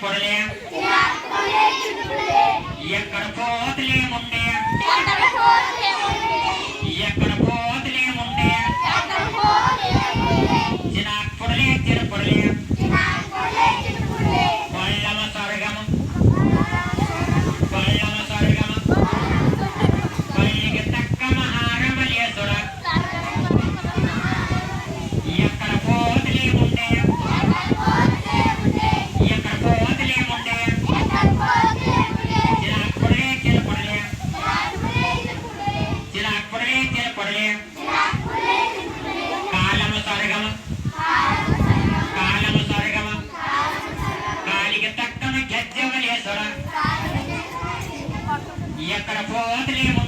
பொருளே. இயக்கட போதிலே முன்னே. இயக்கட போதிலே முன்னே. ஜினாக் பொருளே திரு பொருளே. చినాకుడులే చిరుపుడులే కాలము స్వర్గము కాలము స్వర్గము కాలికి తక్కన గజ్జవలేసుడ ఎక్కడ పోతులేము